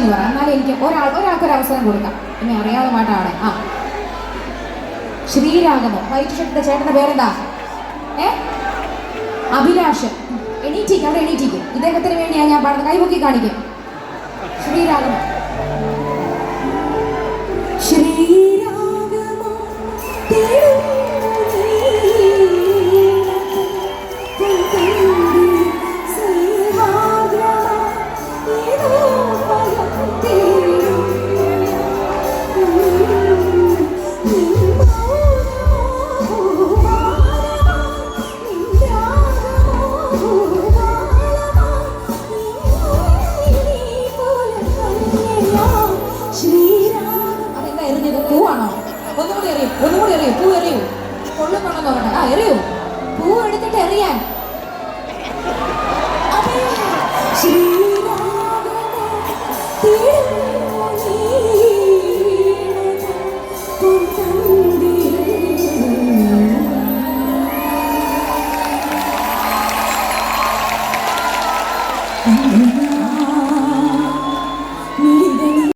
എന്ന് പറയാം. എന്നാലും എനിക്ക് ഒരാൾ ഒരാൾക്ക് ഒരു അവസരം കൊടുക്കാം. എന്നെ അറിയാതെ പാട്ടാണ് ആ. ശ്രീരാഗമോ. വൈറ്റ് ഷർട്ടിന്റെ ചേട്ടന്റെ പേരെന്താ? ഏ? അഭിലാഷ്. എണീറ്റിക്ക് അവിടെ എണീറ്റിക്ക് ഇദ്ദേഹത്തിന് വേണ്ടിയാണ് ഞാൻ പാടുന്നത്. കൈപൊക്കി കാണിക്കും. ശ്രീരാഗമോ. ശ്രീരാഗമോ. ഒന്നുകൂടി എറിയും പൂ എറിയൂ. കൊള്ളുന്നുണ്ടോ നോക്കട്ടെ ആ എറിയൂ. പൂ എടുത്തിട്ട് എറിയാൻ. ശ്രീരാഗമോ